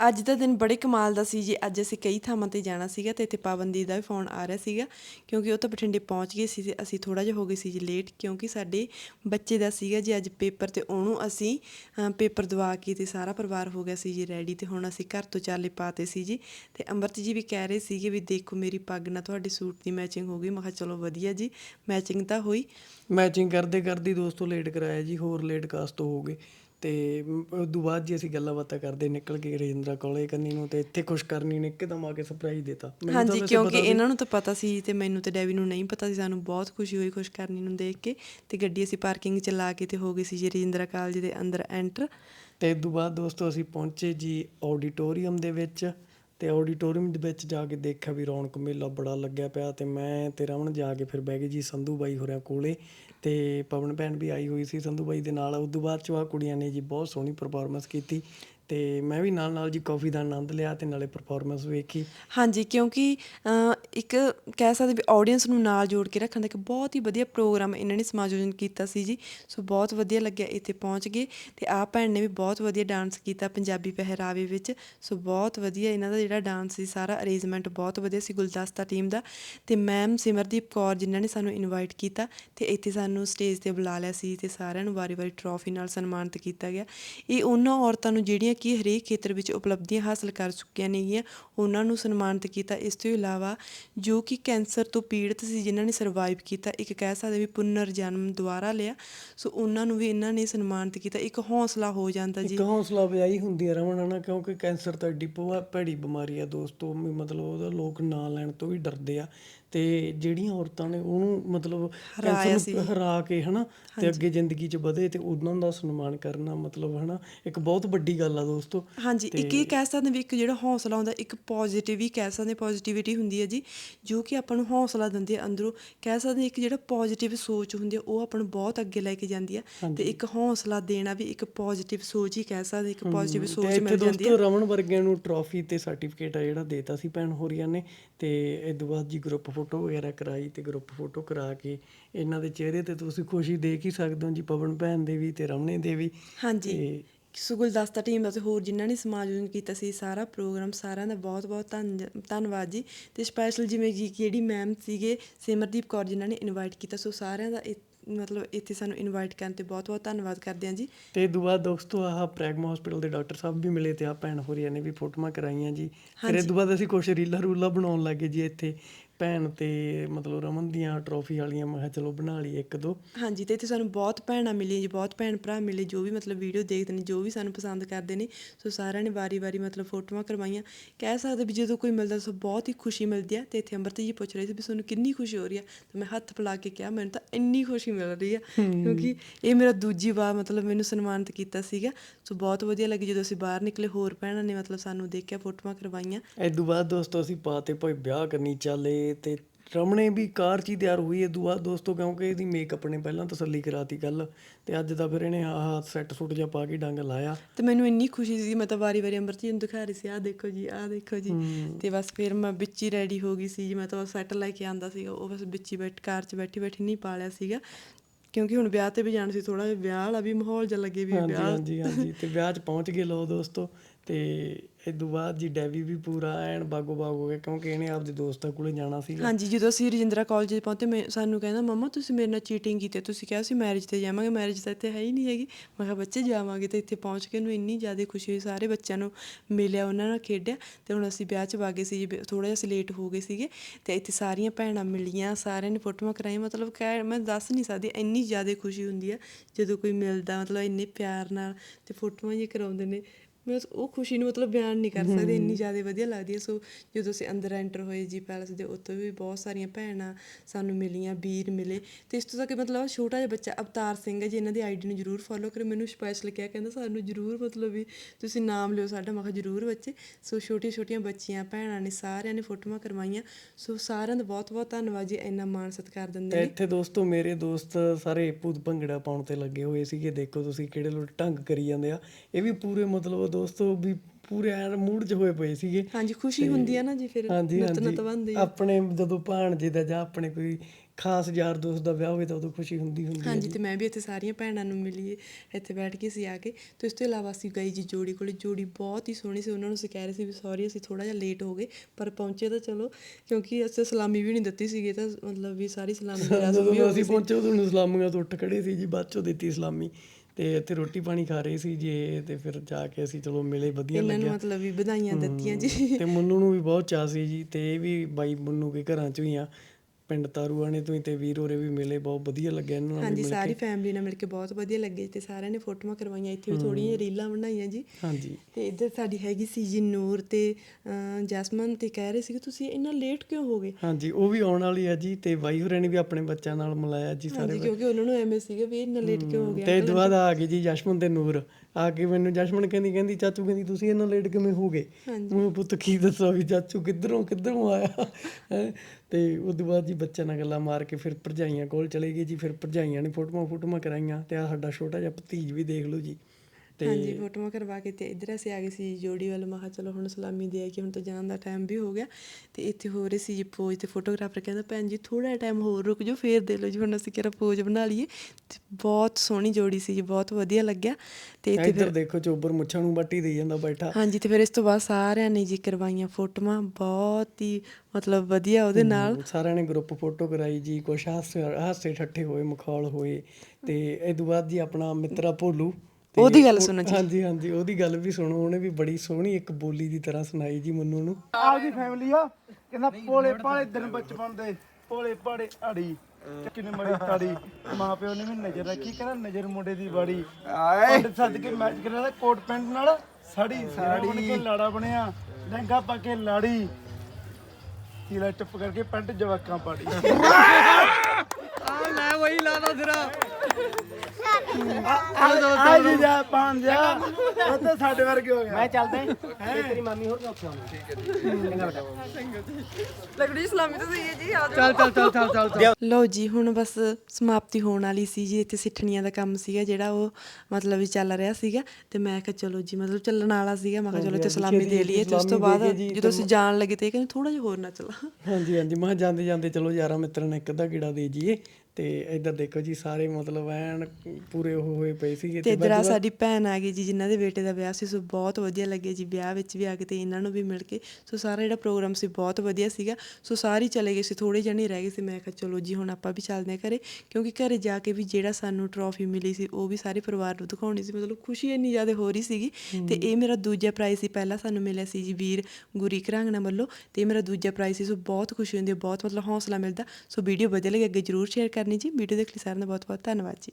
ਅੱਜ ਦਾ ਦਿਨ ਬੜੇ ਕਮਾਲ ਦਾ ਸੀ ਜੀ। ਅੱਜ ਅਸੀਂ ਕਈ ਥਾਵਾਂ ਤੇ ਜਾਣਾ ਸੀਗਾ ਤੇ ਇੱਥੇ ਪਾਬੰਦੀ ਦਾ ਵੀ ਫੋਨ ਆ ਰਿਹਾ ਸੀਗਾ, ਕਿਉਂਕਿ ਉਹ ਤਾਂ ਬਠਿੰਡੇ ਪਹੁੰਚ ਗਏ ਸੀ ਤੇ ਅਸੀਂ ਥੋੜਾ ਜਿਹਾ ਹੋ ਗਏ ਸੀ ਜੀ ਲੇਟ ਕਿਉਂਕਿ ਸਾਡੇ ਬੱਚੇ ਦਾ ਸੀਗਾ ਜੀ ਅੱਜ ਪੇਪਰ ਤੇ ਉਹਨੂੰ ਅਸੀਂ ਪੇਪਰ ਦਵਾ ਕੇ ਤੇ ਸਾਰਾ ਪਰਿਵਾਰ ਹੋ ਗਿਆ ਸੀ ਜੀ ਰੈਡੀ ਤੇ ਹੁਣ ਅਸੀਂ ਘਰ ਤੋਂ ਚਾਲੇ ਪਾਤੇ ਸੀ ਜੀ। ਤੇ ਅੰਮ੍ਰਿਤ ਜੀ ਵੀ ਕਹਿ ਰਹੇ ਸੀਗੇ ਵੀ ਦੇਖੋ ਮੇਰੀ ਪੱਗ ਨਾਲ ਤੁਹਾਡੇ ਸੂਟ ਦੀ ਮੈਚਿੰਗ ਹੋ ਗਈ। ਮੈਂ ਕਿਹਾ ਚਲੋ ਵਧੀਆ ਜੀ ਮੈਚਿੰਗ ਤਾਂ ਹੋਈ। ਮੈਚਿੰਗ ਕਰਦੇ ਕਰਦੇ ਦੋਸਤੋ ਲੇਟ ਕਰਾਇਆ ਜੀ, ਹੋਰ ਲੇਟ ਕਾਸਟ ਹੋ ਗਏ। ਤੇ ਉਸ ਤੋਂ ਬਾਅਦ ਜੀ ਅਸੀਂ ਗੱਲਾਂ ਬਾਤਾਂ ਕਰਦੇ ਨਿਕਲ ਕੇ ਰਜਿੰਦਰਾ ਕਾਲਜ ਕੰਨੀ ਨੂੰ ਤੇ ਇੱਥੇ ਖੁਸ਼ ਕਰਨੀ ਨੇ ਇੱਕਦਮ ਆ ਕੇ ਸਰਪ੍ਰਾਈਜ਼ ਦਿੱਤਾ ਹਾਂਜੀ ਕਿਉਂਕਿ। ਇਹਨਾਂ ਨੂੰ ਤਾਂ ਪਤਾ ਸੀ ਤੇ ਮੈਨੂੰ ਤੇ ਡੈਵੀ ਨੂੰ ਨਹੀਂ ਪਤਾ ਸੀ ਸਾਨੂੰ ਬਹੁਤ ਖੁਸ਼ੀ ਹੋਈ ਖੁਸ਼ਕਰਨੀ ਨੂੰ ਦੇਖ ਕੇ ਤੇ ਗੱਡੀ ਅਸੀਂ ਪਾਰਕਿੰਗ 'ਚ ਲਾ ਕੇ ਤੇ ਹੋ ਗਈ ਸੀ ਜੀ ਰਜਿੰਦਰਾ ਕਾਲਜ ਦੇ ਅੰਦਰ ਐਂਟਰ ਤੇ ਤੋਂ ਬਾਅਦ ਦੋਸਤੋ ਅਸੀਂ ਪਹੁੰਚੇ ਜੀ ਆਡੀਟੋਰੀਅਮ ਦੇ ਵਿੱਚ ਤੇ ਆਡੀਟੋਰੀਅਮ ਦੇ ਵਿੱਚ ਜਾ ਕੇ ਦੇਖਿਆ ਵੀ ਰੌਣਕ ਮੇਲਾ ਬੜਾ ਲੱਗਿਆ ਪਿਆ ਤੇ ਮੈਂ ਤੇ ਰਮਨ ਜਾ ਕੇ ਫਿਰ ਬਹਿ ਗਏ ਜੀ ਸੰਧੂ ਬਾਈ ਹੋਰਿਆਂ ਕੋਲੇ ਅਤੇ ਪਵਨ ਭੈਣ ਵੀ ਆਈ ਹੋਈ ਸੀ ਸੰਧੂ ਬਾਈ ਦੇ ਨਾਲ। ਉਸ ਤੋਂ ਬਾਅਦ ਚ ਆਹ ਕੁੜੀਆਂ ਨੇ ਜੀ ਬਹੁਤ ਸੋਹਣੀ ਪਰਫੋਰਮੈਂਸ ਕੀਤੀ। ਤੇ ਮੈਂ ਵੀ ਨਾਲ ਨਾਲ ਜੀ ਕਾਫੀ ਦਾ ਆਨੰਦ ਲਿਆ ਤੇ ਨਾਲੇ ਪਰਫਾਰਮੈਂਸ ਵੇਖੀ। ਹਾਂਜੀ, ਕਿਉਂਕਿ ਇੱਕ ਕਹਿ ਸਕਦੇ ਵੀ ਆਡੀਅנס ਨੂੰ ਨਾਲ ਜੋੜ ਕੇ ਰੱਖਣ ਦਾ ਇੱਕ ਬਹੁਤ ਹੀ ਵਧੀਆ ਪ੍ਰੋਗਰਾਮ ਇਹਨਾਂ ਨੇ ਸਮਾਯੋਜਨ ਕੀਤਾ ਸੀ ਜੀ। ਸੋ ਬਹੁਤ ਵਧੀਆ ਲੱਗਿਆ ਇੱਥੇ ਪਹੁੰਚ ਗਏ ਤੇ ਆਹ ਭੈਣ ਨੇ ਵੀ ਬਹੁਤ ਵਧੀਆ ਡਾਂਸ ਕੀਤਾ ਪੰਜਾਬੀ ਪਹਿਰਾਵੇ ਵਿੱਚ। ਸੋ ਬਹੁਤ ਵਧੀਆ ਇਹਨਾਂ ਦਾ ਜਿਹੜਾ ਡਾਂਸ ਸੀ, ਸਾਰਾ ਅਰੇਂਜਮੈਂਟ ਬਹੁਤ ਵਧੀਆ ਸੀ ਗੁਲਦਸਤਾ ਟੀਮ ਦਾ। ਤੇ ਮੈਮ ਸਿਮਰਦੀਪ ਕੌਰ ਜਿਨ੍ਹਾਂ ਨੇ ਸਾਨੂੰ ਇਨਵਾਈਟ ਕੀਤਾ ਤੇ ਇੱਥੇ ਸਾਨੂੰ ਸਟੇਜ ਤੇ ਬੁਲਾ ਲਿਆ ਸੀ ਤੇ ਸਾਰਿਆਂ ਨੂੰ ਵਾਰੀ-ਵਾਰੀ ਟਰੋਫੀ ਨਾਲ ਸਨਮਾਨਿਤ ਕੀਤਾ ਗਿਆ। ਇਹ ਉਹਨਾਂ ਔਰਤਾਂ ਨੂੰ ਜਿਹੜੀਆਂ ਕਿ ਹਰੇਕ ਖੇਤਰ ਵਿੱਚ ਉਪਲਬਧੀਆਂ ਹਾਸਲ ਕਰ ਚੁੱਕੀਆਂ ਨੇਗੀਆਂ। ਉਹਨਾਂ ਨੂੰ ਸਨਮਾਨਿਤ ਕੀਤਾ। ਇਸ ਤੋਂ ਇਲਾਵਾ ਜੋ ਕਿ ਕੈਂਸਰ ਤੋਂ ਪੀੜਤ ਸੀ, ਜਿਨ੍ਹਾਂ ਨੇ ਸਰਵਾਈਵ ਕੀਤਾ, ਇੱਕ ਕਹਿ ਸਕਦੇ ਵੀ ਪੁਨਰ ਜਨਮ ਦੁਬਾਰਾ ਲਿਆ। ਸੋ ਉਹਨਾਂ ਨੂੰ ਵੀ ਇਹਨਾਂ ਨੇ ਸਨਮਾਨਿਤ ਕੀਤਾ। ਇੱਕ ਹੌਸਲਾ ਹੋ ਜਾਂਦਾ ਜੀ। ਇੱਕ ਹੌਸਲਾ ਵਿਆਹੀ ਹੁੰਦੀ ਹੈ ਰਮਨ, ਹਨਾ? ਕਿਉਂਕਿ ਕੈਂਸਰ ਤਾਂ ਐਡੀ ਭੈੜੀ ਬਿਮਾਰੀ ਆ ਦੋਸਤੋ। ਮਤਲਬ ਉਹਦਾ ਲੋਕ ਨਾਂ ਲੈਣ ਤੋਂ ਵੀ ਡਰਦੇ ਆ। ਤੇ ਜਿਹੜੀਆਂ ਔਰਤਾਂ ਨੇ ਉਹਨੂੰ ਮਤਲਬ ਕੈਂਸਰ ਨੂੰ ਹਰਾ ਕੇ ਹਨਾ ਤੇ ਅੱਗੇ ਜ਼ਿੰਦਗੀ 'ਚ ਵਧੇ ਤੇ ਉਹਨਾਂ ਦਾ ਸਨਮਾਨ ਕਰਨਾ ਮਤਲਬ ਹਨਾ ਇੱਕ ਬਹੁਤ ਵੱਡੀ ਗੱਲ ਆ ਦੋਸਤੋ। ਹਾਂਜੀ ਇੱਕ ਇਹ ਕਹਿ ਸਕਦੇ ਵੀ ਇੱਕ ਜਿਹੜਾ ਹੌਸਲਾ ਹੁੰਦਾ ਇੱਕ ਪੋਜ਼ਿਟਿਵ ਹੀ ਕਹਿ ਸਕਦੇ ਪੋਜ਼ਿਟਿਵਿਟੀ ਹੁੰਦੀ ਹੈ ਜੀ ਜੋ ਕਿ ਆਪਾਂ ਨੂੰ ਹੌਸਲਾ ਦਿੰਦੀ ਹੈ ਅੰਦਰੋਂ। ਕਹਿ ਸਕਦੇ ਇੱਕ ਜਿਹੜਾ ਪੋਜ਼ਿਟਿਵ ਸੋਚ ਹੁੰਦੀ ਹੈ ਉਹ ਆਪਾਂ ਨੂੰ ਬਹੁਤ ਅੱਗੇ ਲੈ ਕੇ ਜਾਂਦੀ ਹੈ ਤੇ ਇੱਕ ਹੌਸਲਾ ਦੇਣਾ ਵੀ ਇੱਕ ਪੋਜ਼ਿਟਿਵ ਸੋਚ ਹੀ ਕਹਿ ਸਕਦੇ ਇੱਕ ਪੋਜ਼ਿਟਿਵ ਸੋਚ ਮਿਲ ਜਾਂਦੀ ਹੈ ਦੋਸਤੋ ਰਮਨ ਵਰਗਿਆਂ ਨੂੰ ਟਰੋਫੀ ਤੇ ਸਰਟੀਫਿਕੇਟ ਆ ਜਿਹੜਾ ਦੇਤਾ ਸੀ ਭੈਣ ਹੋਰੀਆਂ ਨੇ ਤੇ ਇਹ ਤੋਂ ਬਾਅਦ ਜੀ ਗਰੁੱਪ ਫੋਟੋ ਵਗੈਰਾ ਕਰਾਈ ਤੇ ਗਰੁੱਪ ਫੋਟੋ ਕਰਾ ਕੇ ਇਹਨਾਂ ਦੇ ਚਿਹਰੇ ਤੇ ਤੁਸੀਂ ਖੁਸ਼ੀ ਦੇਖ ਹੀ ਸਕਦੇ ਹੋ ਜੀ ਪਵਨ ਭੈਣ ਦੇ ਵੀ ਤੇ ਰਮਨੇ ਦੇ ਵੀ। ਹਾਂਜੀ। ਸੁਗੁਲਦਸਤਾ ਟੀਮ ਦਾ ਤੇ ਹੋਰ ਜਿਨ੍ਹਾਂ ਨੇ ਸਮਾਯੋਜਨ ਕੀਤਾ ਸੀ ਸਾਰਾ ਪ੍ਰੋਗਰਾਮ ਸਾਰਿਆਂ ਦਾ ਬਹੁਤ-ਬਹੁਤ ਧੰਨ- ਧੰਨਵਾਦ ਜੀ। ਤੇ ਸਪੈਸ਼ਲ ਜਿਵੇਂ ਜੀ ਜਿਹੜੀ ਮੈਮ ਸੀਗੇ ਸਿਮਰਦੀਪ ਕੌਰ ਜਿਨ੍ਹਾਂ ਨੇ ਇਨਵਾਈਟ ਕੀਤਾ ਸੋ ਸਾਰਿਆਂ ਦਾ ਮਤਲਬ ਇੱਥੇ ਸਾਨੂੰ ਇਨਵਾਈਟ ਕਰਨ ਤੇ ਬਹੁਤ-ਬਹੁਤ ਧੰਨਵਾਦ ਕਰਦੇ ਹਾਂ ਜੀ। ਤੇ ਬਾਅਦ ਦੋਸਤੋ ਆਹ ਪ੍ਰੈਗਮਾ ਹਸਪੀਟਲ ਦੇ ਡਾਕਟਰ ਸਾਹਿਬ ਵੀ ਮਿਲੇ ਤੇ ਆ ਭੈਣ ਹੋਰੀਆਂ ਨੇ ਵੀ ਫੋਟੋਆਂ ਕਰਾਈਆਂ ਜੀ। ਫਿਰ ਬਾਅਦ ਅਸੀਂ ਕੁਛ ਰੀਲਾਂ ਰੂਲਾਂ ਬਣਾਉਣ ਲੱਗੇ ਜੀ ਇੱਥੇ। ਭੈਣ ਤੇ ਮਤਲਬ ਰਮਨ ਦੀਆਂ ਟਰੋਫੀ ਵਾਲੀਆਂ ਮੈਂ ਕਿਹਾ ਚਲੋ ਬਣਾ ਲਈ ਇੱਕ ਦੋ। ਹਾਂਜੀ ਤੇ ਇੱਥੇ ਸਾਨੂੰ ਬਹੁਤ ਭੈਣਾਂ ਮਿਲੀਆਂ ਜੀ ਬਹੁਤ ਭੈਣ ਭਰਾ ਮਿਲੇ ਜੋ ਵੀ ਮਤਲਬ ਵੀਡੀਓ ਦੇਖਦੇ ਨੇ ਜੋ ਵੀ ਸਾਨੂੰ ਪਸੰਦ ਕਰਦੇ ਨੇ। ਸੋ ਸਾਰਿਆਂ ਨੇ ਵਾਰੀ-ਵਾਰੀ ਮਤਲਬ ਫੋਟੋਆਂ ਕਰਵਾਈਆਂ। ਕਹਿ ਸਕਦੇ ਵੀ ਜਦੋਂ ਕੋਈ ਮਿਲਦਾ ਸੋ ਬਹੁਤ ਹੀ ਖੁਸ਼ੀ ਮਿਲਦੀ ਹੈ ਤੇ ਇੱਥੇ ਅੰਮ੍ਰਿਤ ਜੀ ਪੁੱਛ ਰਹੇ ਸੀ ਵੀ ਤੁਹਾਨੂੰ ਕਿੰਨੀ ਖੁਸ਼ੀ ਹੋ ਰਹੀ ਹੈ ਤਾਂ ਮੈਂ ਹੱਥ ਫਲਾ ਕੇ ਕਿਹਾ ਮੈਨੂੰ ਤਾਂ ਇੰਨੀ ਖੁਸ਼ੀ ਮਿਲ ਰਹੀ ਹੈ। ਕਿਉਂਕਿ ਇਹ ਮੇਰਾ ਦੂਜੀ ਵਾਰ ਮਤਲਬ ਮੈਨੂੰ ਸਨਮਾਨਿਤ ਕੀਤਾ ਸੀਗਾ। ਸੋ ਬਹੁਤ ਵਧੀਆ ਲੱਗੀ ਜਦੋਂ ਅਸੀਂ ਬਾਹਰ ਨਿਕਲੇ ਹੋਰ ਭੈਣਾਂ ਨੇ ਮਤਲਬ ਸਾਨੂੰ ਦੇਖਿਆ ਫੋਟੋਆਂ ਕਰਵਾਈਆਂ। ਤੋਂ ਬਾਅਦ ਦੋਸਤੋ ਅਸੀਂ ਪਾਤੇ ਭਾਈ ਵਿਆਹ ਕਰਨੀ ਚੱਲੇ ਤੇ ਰਮਣੇ ਵੀ ਕਾਰ 'ਚ ਹੀ ਤਿਆਰ ਹੋਈ ਤੋਂ ਬਾਅਦ ਦੋਸਤੋ ਕਿਉਂਕਿ ਇਹਦੀ ਮੇਕਅਪ ਨੇ ਪਹਿਲਾਂ ਤਸੱਲੀ ਕਰਾਤੀ ਕੱਲ ਤੇ ਅੱਜ ਤਾਂ ਫਿਰ ਇਹਨੇ ਆਹ ਸੈੱਟ ਸੁੱਟ ਜਿਹਾ ਪਾ ਕੇ ਡੰਗ ਲਾਇਆ। ਤੇ ਮੈਨੂੰ ਇੰਨੀ ਖੁਸ਼ੀ ਸੀ ਮੈਂ ਤਾਂ ਵਾਰੀ-ਵਾਰੀ ਅੰਮ੍ਰਿਤ ਜੀ ਨੂੰ ਦਿਖਾ ਰਹੀ ਸੀ ਆਹ ਦੇਖੋ ਜੀ ਆਹ ਦੇਖੋ ਜੀ। ਤੇ ਬਸ ਫਿਰ ਮੈਂ ਵਿੱਚ ਹੀ ਰੈਡੀ ਹੋ ਗਈ ਸੀ ਜੀ ਮੈਂ ਤਾਂ ਸੈੱਟ ਲੈ ਕੇ ਆਂਦਾ ਸੀਗਾ ਉਹ ਬਸ ਵਿੱਚ ਹੀ ਬੈਠ ਕਾਰ 'ਚ ਬੈਠੀ ਬੈਠੀ ਨਹੀਂ ਪਾ ਲਿਆ ਸੀਗਾ। ਕਿਉਂਕਿ ਹੁਣ ਵਿਆਹ ਤੇ ਵੀ ਜਾਣਾ ਸੀ ਥੋੜਾ ਜਿਹਾ ਵਿਆਹ ਵਾਲਾ ਵੀ ਮਾਹੌਲ ਜਿਹਾ ਲੱਗੇ ਵੀ ਵਿਆਹ। ਹਾਂਜੀ ਹਾਂਜੀ ਤੇ ਵਿਆਹ 'ਚ ਪਹੁੰਚ ਗਏ ਲੋ ਦੋਸਤੋ ਤੇ ਇਹ ਤੋਂ ਬਾਅਦ ਜੀ ਡੈਵੀ ਵੀ ਪੂਰਾ ਐਨ ਬਾਗੋ ਬਾਗ ਹੋ ਗਿਆ, ਕਿਉਂਕਿ ਇਹਨੇ ਆਪਦੇ ਦੋਸਤਾਂ ਕੋਲੇ ਜਾਣਾ ਸੀ ਹਾਂਜੀ, ਜਦੋਂ ਅਸੀਂ ਰਜਿੰਦਰਾ ਕਾਲਜ ਪਹੁੰਚੇ, ਮੈਂ, ਸਾਨੂੰ ਕਹਿੰਦਾ, ਮਮਾ, ਤੁਸੀਂ ਮੇਰੇ ਨਾਲ ਚੀਟਿੰਗ ਕੀਤੀ ਤੁਸੀਂ ਕਿਹਾ ਸੀ ਮੈਰਿਜ ਤੇ ਜਾਵਾਂਗੇ ਮੈਰਿਜ ਤਾਂ ਇੱਥੇ ਹੈ ਹੀ ਨਹੀਂ ਹੈਗੀ। ਮੈਂ ਕਿਹਾ, ਬੱਚੇ, ਜਾਵਾਂਗੇ ਤੇ ਇੱਥੇ ਪਹੁੰਚ ਕੇ ਨੂੰ ਇੰਨੀ ਜ਼ਿਆਦਾ ਖੁਸ਼ੀ ਹੋਈ, ਸਾਰੇ ਬੱਚਿਆਂ ਨੂੰ ਮਿਲਿਆ, ਉਹਨਾਂ ਨਾਲ ਖੇਡਿਆ ਤੇ ਹੁਣ ਅਸੀਂ ਵਿਆਹ 'ਚ ਵਾਗੇ ਸੀ ਜੀ ਥੋੜਾ ਜਿਹਾ ਅਸੀਂ ਲੇਟ ਹੋ ਗਏ ਸੀਗੇ ਤੇ ਇੱਥੇ ਸਾਰੀਆਂ ਭੈਣਾਂ ਮਿਲੀਆਂ, ਸਾਰਿਆਂ ਨੇ ਫੋਟੋਆਂ ਕਰਾਈਆਂ, ਮਤਲਬ ਕਹਿ ਮੈਂ ਦੱਸ ਨਹੀਂ ਸਕਦੀ, ਇੰਨੀ ਜ਼ਿਆਦਾ ਖੁਸ਼ੀ ਹੁੰਦੀ ਆ ਜਦੋਂ ਕੋਈ ਮਿਲਦਾ, ਮਤਲਬ ਇੰਨੇ ਪਿਆਰ ਨਾਲ ਤੇ ਫੋਟੋਆਂ ਜੀ ਕਰਾਉਂਦੇ ਨੇ ਮੈਂ ਉਹ ਖੁਸ਼ੀ ਨੂੰ ਮਤਲਬ ਬਿਆਨ ਨਹੀਂ ਕਰ ਸਕਦੀ ਇੰਨੀ ਜ਼ਿਆਦਾ ਵਧੀਆ ਲੱਗਦੀ ਹੈ। ਸੋ ਜਦੋਂ ਅਸੀਂ ਅੰਦਰ ਐਂਟਰ ਹੋਏ ਜੀ ਪੈਲਸ ਦੇ ਉੱਤੋਂ ਵੀ ਬਹੁਤ ਸਾਰੀਆਂ ਭੈਣਾਂ ਸਾਨੂੰ ਮਿਲੀਆਂ ਵੀਰ ਮਿਲੇ। ਤੇ ਇਸ ਤੋਂ ਤੱਕ ਮਤਲਬ ਛੋਟਾ ਜਿਹਾ ਬੱਚਾ ਅਵਤਾਰ ਸਿੰਘ ਹੈ ਜੀ ਇਹਨਾਂ ਦੀ ਆਈਡੀ ਨੂੰ ਜਰੂਰ ਫੋਲੋ ਕਰੋ। ਮੈਨੂੰ ਸਪੈਸ਼ਲ ਕਿਹਾ ਕਹਿੰਦਾ ਸਾਨੂੰ ਜਰੂਰ ਮਤਲਬ ਵੀ ਤੁਸੀਂ ਨਾਮ ਲਿਓ ਸਾਡਾ। ਮੈਂ ਕਿਹਾ ਜਰੂਰ ਬੱਚੇ। ਸੋ ਛੋਟੀਆਂ ਛੋਟੀਆਂ ਬੱਚੀਆਂ ਭੈਣਾਂ ਨੇ ਸਾਰਿਆਂ ਨੇ ਫੋਟੋਆਂ ਕਰਵਾਈਆਂ। ਸੋ ਸਾਰਿਆਂ ਦਾ ਬਹੁਤ ਬਹੁਤ ਧੰਨਵਾਦ ਜੀ ਇੰਨਾ ਮਾਣ ਸਤਿਕਾਰ ਦਿੰਦੇ ਨੇ ਇੱਥੇ ਦੋਸਤੋ ਮੇਰੇ ਦੋਸਤ ਸਾਰੇ ਭੂਤ ਭੰਗੜਾ ਪਾਉਣ ਤੇ ਲੱਗੇ ਹੋਏ ਸੀਗੇ। ਦੇਖੋ ਤੁਸੀਂ ਕਿਹੜੇ ਲੋਟ ਢੰਗ ਕਰੀ ਜਾਂਦੇ ਆ। ਇਹ ਵੀ ਪੂਰੇ ਮਤਲਬ ਦੋਸਤੋ ਵੀ ਪੂਰੇ ਐਨ ਮੂਡ 'ਚ ਹੋਏ ਪਏ ਸੀਗੇ। ਹਾਂਜੀ ਖੁਸ਼ੀ ਹੁੰਦੀ ਹੈ ਨਾ ਜੀ ਫਿਰ ਹਾਂਜੀ ਨੁੱਤ ਨੁੱਤ ਆਪਣੇ ਜਦੋਂ ਭਾਣਜੇ ਦਾ ਜਾਂ ਆਪਣੇ ਕੋਈ ਖਾਸ ਯਾਰ ਦੋਸਤ ਦਾ ਵਿਆਹ ਹੋਵੇ ਤਾਂ ਉਦੋਂ ਖੁਸ਼ੀ ਹੁੰਦੀ ਹੁੰਦੀ ਹੈ ਹਾਂਜੀ ਤੇ ਮੈਂ ਵੀ ਇੱਥੇ ਸਾਰੀਆਂ ਭੈਣਾਂ ਨੂੰ ਮਿਲੀ ਇੱਥੇ ਬੈਠ ਕੇ ਸੀ ਆ ਕੇ ਤੇ ਉਸ ਤੋਂ ਇਲਾਵਾ ਅਸੀਂ ਗਈ ਜੀ ਜੋੜੀ ਕੋਲੇ। ਜੋੜੀ ਬਹੁਤ ਹੀ ਸੋਹਣੀ ਸੀ ਉਹਨਾਂ ਨੂੰ ਅਸੀਂ ਕਹਿ ਰਹੇ ਸੀ ਵੀ ਸੌਰੀ ਅਸੀਂ ਥੋੜਾ ਜਿਹਾ ਲੇਟ ਹੋ ਗਏ ਪਰ ਪਹੁੰਚੇ ਤਾਂ ਚਲੋ ਕਿਉਂਕਿ ਅਸੀਂ ਸਲਾਮੀ ਵੀ ਨਹੀਂ ਦਿੱਤੀ ਸੀਗੀ ਤਾਂ ਮਤਲਬ ਵੀ ਸਾਰੀ ਸਲਾਮੀ ਜਦੋਂ ਹੋ ਅਸੀਂ ਸੀ। ਪਹੁੰਚੇ ਉਦੋਂ ਨੂੰ ਸਲਾਮੀਆਂ ਤੋਂ ਉੱਠ ਖੜੇ ਸੀ ਜੀ ਬਾਅਦ ਚੋਂ ਦਿੱਤੀ ਸਲਾਮੀ। ਤੇ ਇੱਥੇ ਰੋਟੀ ਪਾਣੀ ਖਾ ਰਹੇ ਸੀ ਜੀ ਤੇ ਫਿਰ ਜਾ ਕੇ ਅਸੀਂ ਚਲੋ ਮਿਲੇ ਵਧੀਆ ਇਹਨਾਂ ਨੂੰ ਲੱਗਿਆ। ਮਤਲਬ ਵੀ ਵਧਾਈਆਂ ਦਿੱਤੀਆਂ ਜੀ। ਤੇ ਮੁੰਨੂ ਨੂੰ ਵੀ ਬਹੁਤ ਚਾਅ ਸੀ ਜੀ ਤੇ ਇਹ ਵੀ ਬਾਈ ਮੁੰਨੂ ਕੇ ਘਰਾਂ ਚ ਹੀ ਆ। ਪਿੰਡ ਤਾਰੂਆਣੇ ਤੋਂ ਹੀ ਤੇ ਵੀਰ ਹੋਰੇ ਵੀ ਮਿਲੇ ਬਹੁਤ ਵਧੀਆ ਲੱਗਿਆ ਇਹਨਾਂ ਨਾਲ ਹਾਂਜੀ ਸਾਰੀ ਫੈਮਿਲੀ ਨਾਲ ਮਿਲ ਕੇ ਬਹੁਤ ਵਧੀਆ ਲੱਗੇ ਤੇ ਸਾਰਿਆਂ ਨੇ ਫੋਟੋਆਂ ਕਰਵਾਈਆਂ ਇੱਥੇ ਵੀ ਥੋੜੀਆਂ ਜਿਹੀਆਂ ਰੀਲਾਂ ਬਣਾਈਆਂ ਜੀ। ਹਾਂਜੀ। ਤੇ ਇੱਧਰ ਸਾਡੀ ਹੈਗੀ ਸੀ ਜੀ ਨੂਰ ਤੇ ਜੈਸਮਨ ਤੇ ਕਹਿ ਰਹੇ ਸੀ ਕਿ ਤੁਸੀਂ ਇੰਨਾ ਲੇਟ ਕਿਉਂ ਹੋ ਗਏ? ਹਾਂਜੀ ਉਹ ਵੀ ਆਉਣ ਵਾਲੀ ਆ ਜੀ ਤੇ ਬਾਈ ਹੋਰਾਂ ਨੇ ਵੀ ਆਪਣੇ ਬੱਚਿਆਂ ਨਾਲ ਮਿਲਾਇਆ ਜੀ ਸਾਰੇ ਹਾਂਜੀ ਕਿਉਂਕਿ ਉਹਨਾਂ ਨੂੰ ਐਵੇਂ ਸੀਗਾ ਵੀ ਇੰਨਾ ਲੇਟ ਕਿਉਂ ਹੋ ਗਿਆ ਤੇ ਬਾਅਦ ਆ ਗਏ ਜੀ ਜਸ਼ਮਨ ਤੇ ਨੂਰ। ਆ ਕੇ ਮੈਨੂੰ ਜਸ਼ਮਨ ਕਹਿੰਦੀ ਕਹਿੰਦੀ ਚਾਚੂ ਕਹਿੰਦੀ ਤੁਸੀਂ ਇੰਨਾ ਲੇਟ ਕਿਵੇਂ ਹੋ ਗਏ। ਮੈਂ ਪੁੱਤ ਕੀ ਦੱਸਾਂ ਵੀ ਚਾਚੂ ਕਿੱਧਰੋਂ ਕਿੱਧਰੋਂ ਆਇਆ। ਤੇ ਉਸ ਤੋਂ ਬਾਅਦ ਜੀ ਬੱਚਿਆਂ ਨਾਲ ਗੱਲਾਂ ਮਾਰ ਕੇ ਫਿਰ ਭਰਜਾਈਆਂ ਕੋਲ ਚਲੇ ਗਏ ਜੀ ਫਿਰ ਭਰਜਾਈਆਂ ਨੇ ਫੋਟੋਆਂ ਫੋਟੋਆਂ ਕਰਾਈਆਂ ਤੇ ਆ ਸਾਡਾ ਛੋਟਾ ਜਿਹਾ ਭਤੀਜ ਵੀ ਦੇਖ ਲਓ ਜੀ ਹਾਂਜੀ ਫੋਟੋਆਂ ਕਰਵਾ ਕੇ ਤੇ ਇੱਧਰ ਅਸੀਂ ਆ ਗਏ ਸੀ ਜੋੜੀ ਵੱਲ। ਮਹਾ ਚਲੋ ਹੁਣ ਸਲਾਮੀ ਦੇ ਆਈ ਕਿ ਹੁਣ ਤਾਂ ਜਾਣ ਦਾ ਟਾਈਮ ਵੀ ਹੋ ਗਿਆ। ਤੇ ਇੱਥੇ ਹੋ ਰਹੇ ਸੀ ਜੀ ਪੋਜ ਤੇ ਫੋਟੋਗ੍ਰਾਫਰ ਕਹਿੰਦਾ ਭੈਣ ਜੀ ਥੋੜਾ ਟਾਈਮ ਹੋਰ ਰੁਕ ਜਾਓ ਫੇਰ ਦੇ ਲਓ ਜੀ ਹੁਣ ਅਸੀਂ ਕਿਹੜਾ ਪੋਜ ਬਣਾ ਲਈਏ। ਤੇ ਬਹੁਤ ਸੋਹਣੀ ਜੋੜੀ ਸੀ ਜੀ ਬਹੁਤ ਵਧੀਆ ਲੱਗਿਆ। ਤੇ ਇੱਥੇ ਇੱਧਰ ਦੇਖੋ ਚੋਬਰ ਮੁੱਛਾਂ ਨੂੰ ਬੱਟੀ ਦੇਈ ਜਾਂਦਾ ਬੈਠਾ। ਹਾਂਜੀ ਤੇ ਫਿਰ ਇਸ ਤੋਂ ਬਾਅਦ ਸਾਰਿਆਂ ਨੇ ਜੀ ਕਰਵਾਈਆਂ ਫੋਟੋਆਂ ਬਹੁਤ ਹੀ ਮਤਲਬ ਵਧੀਆ ਉਹਦੇ ਨਾਲ। ਸਾਰਿਆਂ ਨੇ ਗਰੁੱਪ ਫੋਟੋ ਕਰਾਈ ਜੀ ਕੁਛ ਹਾਸੇ ਹਾਸੇ ਠੱਠੇ ਹੋਏ ਮਖੌਲ ਹੋਏ। ਤੇ ਇਹ ਤੋਂ ਬਾਅਦ ਜੀ ਆਪਣਾ ਮਿੱਤਰਾ ਭੋਲੂ। ਉਹਦੀ ਗੱਲ ਸੁਣੋ ਜੀ। ਹਾਂਜੀ ਹਾਂਜੀ ਉਹਦੀ ਗੱਲ ਵੀ ਸੁਣੋ ਉਹਨੇ ਵੀ ਬੜੀ ਸੋਹਣੀ ਇੱਕ ਬੋਲੀ ਦੀ ਤਰ੍ਹਾਂ ਸੁਣਾਈ ਜੀ ਮੰਨੂ ਨੂੰ ਆਪਦੀ ਫੈਮਿਲੀ ਆ ਕਹਿੰਦਾ ਭੋਲੇ ਭਾਲੇ ਦਿਨ ਬਚਪਨ ਦੇ ਭੋਲੇ ਭਾੜੇ ਆੜੀ ਕਿੰਨੀ ਮੜੀ ਤਾੜੀ ਮਾਂ ਪਿਓ ਨੇ ਵੀ ਨਜ਼ਰ ਰੱਖੀ ਕਹਿੰਦਾ ਨਜ਼ਰ ਮੁੰਡੇ ਦੀ ਬਾੜੀ ਆਏ। ਸੱਦ ਕੇ ਮੈਚ ਕਰਿਆ ਦਾ ਕੋਟ ਪੈਂਟ ਨਾਲ ਸਾੜੀ ਸਾੜੀ। ਬਣ ਕੇ ਲਾੜਾ ਬਣਿਆ ਲਹਿੰਗਾ ਪਾ ਕੇ ਲਾੜੀ। ਕੀਲਾ ਚੁੱਪ ਕਰਕੇ ਪੈਂਟ ਜਵਾਕਾਂ ਪਾੜੀ। ਆ ਲੈ ਵਹੀ ਲਾਦਾ ਸਿਰਾ। ਆ ਜੀ ਜਾ ਪਾਣ ਜਾ। ਉਹ ਤਾਂ ਸਾਡੇ ਵਰਗੇ ਹੋ ਗਿਆ ਮੈਂ ਚੱਲਦਾ ਤੇਰੀ ਮਾਮੀ ਹੋਰ ਨਾ ਉੱਥੇ ਲੱਗੜੀ ਸਲਾਮੀ ਤਾਂ ਸਹੀ ਹੈ ਜੀ ਆ ਚੱਲ ਚੱਲ ਚੱਲ ਚੱਲ ਚੱਲ ਚੱਲ। ਲਓ ਜੀ ਹੁਣ ਬਸ ਸਮਾਪਤੀ ਹੋਣ ਵਾਲੀ ਸੀ ਜੀ। ਇੱਥੇ ਸਿੱਠਣੀਆਂ ਦਾ ਕੰਮ ਸੀਗਾ ਜਿਹੜਾ ਉਹ ਮਤਲਬ ਵੀ ਚੱਲ ਰਿਹਾ ਸੀਗਾ। ਤੇ ਮੈਂ ਕਿਹਾ ਚਲੋ ਜੀ ਮਤਲਬ ਚੱਲਣ ਵਾਲਾ ਸੀਗਾ। ਮੈਂ ਕਿਹਾ ਚਲੋ ਇੱਥੇ ਸਲਾਮੀ ਦੇ ਲਈਏ। ਤੇ ਉਸ ਤੋਂ ਬਾਅਦ ਜਦੋਂ ਅਸੀਂ ਜਾਣ ਲੱਗੇ ਤੇ ਇਹ ਕਹਿੰਦੇ ਥੋੜਾ ਜਿਹਾ ਹੋਰ ਨਾ ਚਲਾ। ਹਾਂਜੀ ਹਾਂਜੀ। ਮੈਂ ਕਿਹਾ ਜਾਂਦੇ ਜਾਂਦੇ ਚਲੋ ਯਾਰਾਂ ਮਿੱਤਰਾਂ ਨੇ ਇੱਕ ਅੱਧਾ ਕੀੜਾ ਦੇ ਜੀਏ ਤੇ ਇੱਧਰ ਦੇਖੋ ਜੀ ਸਾਰੇ ਮਤਲਬ ਐਨ ਪੂਰੇ ਉਹ ਹੋਏ ਪਏ ਸੀਗੇ ਤੇ ਇੱਧਰ ਆ ਸਾਡੀ ਭੈਣ ਆ ਗਈ ਜੀ ਜਿਨ੍ਹਾਂ ਦੇ ਬੇਟੇ ਦਾ ਵਿਆਹ ਸੀ ਸੋ ਬਹੁਤ ਵਧੀਆ ਲੱਗੇ ਜੀ ਵਿਆਹ ਵਿੱਚ ਵੀ ਆ ਕੇ ਤੇ ਇਹਨਾਂ ਨੂੰ ਵੀ ਮਿਲ ਕੇ। ਸੋ ਸਾਰਾ ਜਿਹੜਾ ਪ੍ਰੋਗਰਾਮ ਸੀ ਬਹੁਤ ਵਧੀਆ ਸੀਗਾ। ਸੋ ਸਾਰੇ ਚਲੇ ਗਏ ਸੀ ਥੋੜੇ ਜਣੇ ਰਹਿ ਗਏ ਸੀ ਮੈਂ ਕਿਹਾ ਚਲੋ ਜੀ ਹੁਣ ਆਪਾਂ ਵੀ ਚੱਲਦੇ ਹਾਂ ਘਰੇ। ਕਿਉਂਕਿ ਘਰੇ ਜਾ ਕੇ ਵੀ ਜਿਹੜਾ ਸਾਨੂੰ ਟਰੋਫੀ ਮਿਲੀ ਸੀ ਉਹ ਵੀ ਸਾਰੇ ਪਰਿਵਾਰ ਨੂੰ ਦਿਖਾਉਣੀ ਸੀ। ਮਤਲਬ ਖੁਸ਼ੀ ਇੰਨੀ ਜ਼ਿਆਦਾ ਹੋ ਰਹੀ ਸੀਗੀ। ਤੇ ਇਹ ਮੇਰਾ ਦੂਜਾ ਪ੍ਰਾਈਜ਼ ਸੀ ਪਹਿਲਾਂ ਸਾਨੂੰ ਮਿਲਿਆ ਸੀ ਜੀ ਵੀਰ ਗੁਰੀ ਘਰਾਂਗਣਾ ਵੱਲੋਂ। ਤੇ ਮੇਰਾ ਦੂਜਾ ਪ੍ਰਾਈਜ਼ ਸੀ ਸੋ ਬਹੁਤ ਖੁਸ਼ੀ ਹੁੰਦੀ ਹੈ ਬਹੁਤ ਮਤਲਬ ਹੌਸਲਾ ਮਿਲਦਾ। ਸੋ ਵੀਡੀਓ ਵਧੀਆ ਲੱਗੇ ਅੱਗੇ ਜਰੂਰ ਸ਼ੇਅਰ ਕਰਨੀ ਜੀ ਵੀਡੀਓ ਦੇਖ ਲਈ ਸਾਰਿਆਂ ਦਾ ਬਹੁਤ ਬਹੁਤ ਧੰਨਵਾਦ ਜੀ।